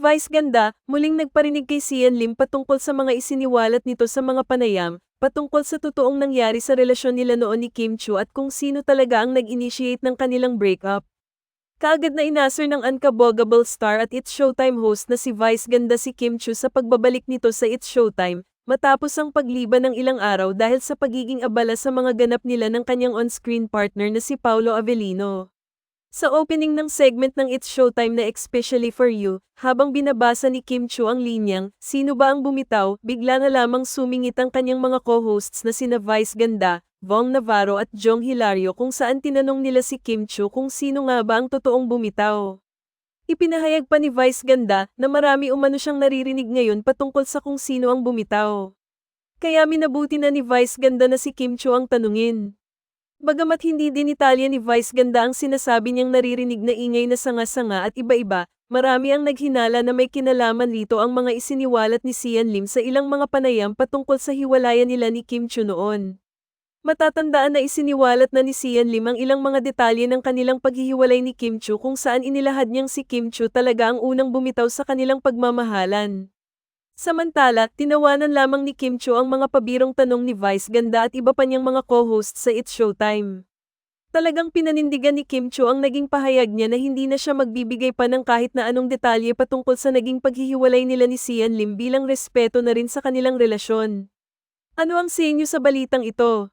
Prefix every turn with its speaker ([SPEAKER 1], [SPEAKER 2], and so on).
[SPEAKER 1] Vice Ganda, muling nagparinig kay Sian Lim patungkol sa mga isiniwalat nito sa mga panayam, patungkol sa totoong nangyari sa relasyon nila noon ni Kim Chu at kung sino talaga ang nag-initiate ng kanilang breakup. Kaagad na inasar ng unkabogable star at It's Showtime host na si Vice Ganda si Kim Chu sa pagbabalik nito sa It's Showtime, matapos ang pagliban ng ilang araw dahil sa pagiging abala sa mga ganap nila ng kanyang on-screen partner na si Paulo Avellino. Sa opening ng segment ng It's Showtime na Especially For You, habang binabasa ni Kim Chu ang linyang, sino ba ang bumitaw, bigla na lamang sumingit ang kanyang mga co-hosts na sina Vice Ganda, Vong Navarro at Jong Hilario kung saan tinanong nila si Kim Chu kung sino nga ba ang totoong bumitaw. Ipinahayag pa ni Vice Ganda na marami umano siyang naririnig ngayon patungkol sa kung sino ang bumitaw. Kaya minabuti na ni Vice Ganda na si Kim Chu ang tanungin. Bagamat hindi din Italya ni Vice Ganda ang sinasabi niyang naririnig na ingay na sanga-sanga at iba-iba, marami ang naghinala na may kinalaman rito ang mga isiniwalat ni Sian Lim sa ilang mga panayam patungkol sa hiwalayan nila ni Kim Chu noon. Matatandaan na isiniwalat na ni Sian Lim ang ilang mga detalye ng kanilang paghihiwalay ni Kim Chu kung saan inilahad niyang si Kim Chu talaga ang unang bumitaw sa kanilang pagmamahalan. Samantala, tinawanan lamang ni Kim Chu ang mga pabirong tanong ni Vice Ganda at iba pa niyang mga co-host sa It's Showtime. Talagang pinanindigan ni Kim Chu ang naging pahayag niya na hindi na siya magbibigay pa ng kahit na anong detalye patungkol sa naging paghihiwalay nila ni Sian Lim bilang respeto na rin sa kanilang relasyon. Ano ang sa inyo sa balitang ito?